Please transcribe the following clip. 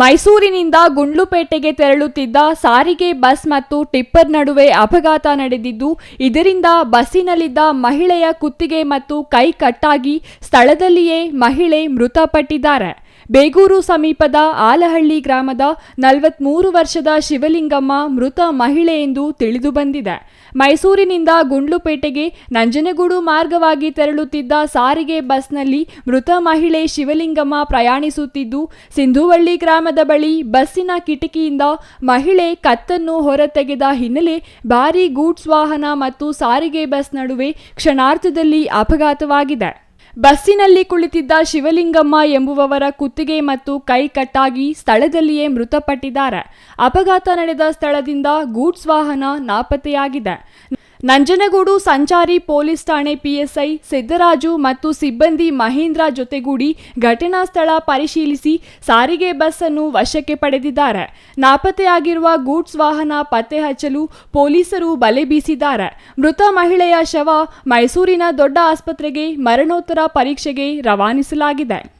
ಮೈಸೂರಿನಿಂದ ಗುಂಡ್ಲುಪೇಟೆಗೆ ತೆರಳುತ್ತಿದ್ದ ಸಾರಿಗೆ ಬಸ್ ಮತ್ತು ಟಿಪ್ಪರ್ ನಡುವೆ ಅಪಘಾತ ನಡೆದಿದ್ದು, ಇದರಿಂದ ಬಸ್ಸಿನಲ್ಲಿದ್ದ ಮಹಿಳೆಯ ಕುತ್ತಿಗೆ ಮತ್ತು ಕೈ ಕಟ್ಟಾಗಿ ಸ್ಥಳದಲ್ಲಿಯೇ ಮಹಿಳೆ ಮೃತಪಟ್ಟಿದ್ದಾರೆ. ಬೇಗೂರು ಸಮೀಪದ ಆಲಹಳ್ಳಿ ಗ್ರಾಮದ ನಲವತ್ಮೂರು ವರ್ಷದ ಶಿವಲಿಂಗಮ್ಮ ಮೃತ ಮಹಿಳೆ ಎಂದು ತಿಳಿದು ಬಂದಿದೆ. ಮೈಸೂರಿನಿಂದ ಗುಂಡ್ಲುಪೇಟೆಗೆ ನಂಜನಗೂಡು ಮಾರ್ಗವಾಗಿ ತೆರಳುತ್ತಿದ್ದ ಸಾರಿಗೆ ಬಸ್ನಲ್ಲಿ ಮೃತ ಮಹಿಳೆ ಶಿವಲಿಂಗಮ್ಮ ಪ್ರಯಾಣಿಸುತ್ತಿದ್ದು, ಸಿಂಧುವಳ್ಳಿ ಗ್ರಾಮದ ಬಳಿ ಬಸ್ಸಿನ ಕಿಟಕಿಯಿಂದ ಮಹಿಳೆ ಕತ್ತನ್ನು ಹೊರತೆಗೆದ ಹಿನ್ನೆಲೆ ಭಾರೀ ಗೂಡ್ಸ್ ವಾಹನ ಮತ್ತು ಸಾರಿಗೆ ಬಸ್ ನಡುವೆ ಕ್ಷಣಾರ್ಧದಲ್ಲಿ ಅಪಘಾತವಾಗಿದೆ. ಬಸ್ಸಿನಲ್ಲಿ ಕುಳಿತಿದ್ದ ಶಿವಲಿಂಗಮ್ಮ ಎಂಬುವವರ ಕುತ್ತಿಗೆ ಮತ್ತು ಕೈ ಕಟ್ಟಾಗಿ ಸ್ಥಳದಲ್ಲಿಯೇ ಮೃತಪಟ್ಟಿದ್ದಾರೆ. ಅಪಘಾತ ನಡೆದ ಸ್ಥಳದಿಂದ ಗೂಡ್ಸ್ ವಾಹನ ನಾಪತ್ತೆಯಾಗಿದೆ. ನಂಜನಗೂಡು ಸಂಚಾರಿ ಪೊಲೀಸ್ ಠಾಣೆ ಪಿಎಸ್ಐ ಸಿದ್ದರಾಜು ಮತ್ತು ಸಿಬ್ಬಂದಿ ಮಹೇಂದ್ರ ಜೊತೆಗೂಡಿ ಘಟನಾ ಸ್ಥಳ ಪರಿಶೀಲಿಸಿ ಸಾರಿಗೆ ಬಸ್ ಅನ್ನು ವಶಕ್ಕೆ ಪಡೆದಿದ್ದಾರೆ. ನಾಪತ್ತೆಯಾಗಿರುವ ಗೂಡ್ಸ್ ವಾಹನ ಪತ್ತೆ ಹಚ್ಚಲು ಪೊಲೀಸರು ಬಲೆ ಬೀಸಿದ್ದಾರೆ. ಮೃತ ಮಹಿಳೆಯ ಶವ ಮೈಸೂರಿನ ದೊಡ್ಡ ಆಸ್ಪತ್ರೆಗೆ ಮರಣೋತ್ತರ ಪರೀಕ್ಷೆಗೆ ರವಾನಿಸಲಾಗಿದೆ.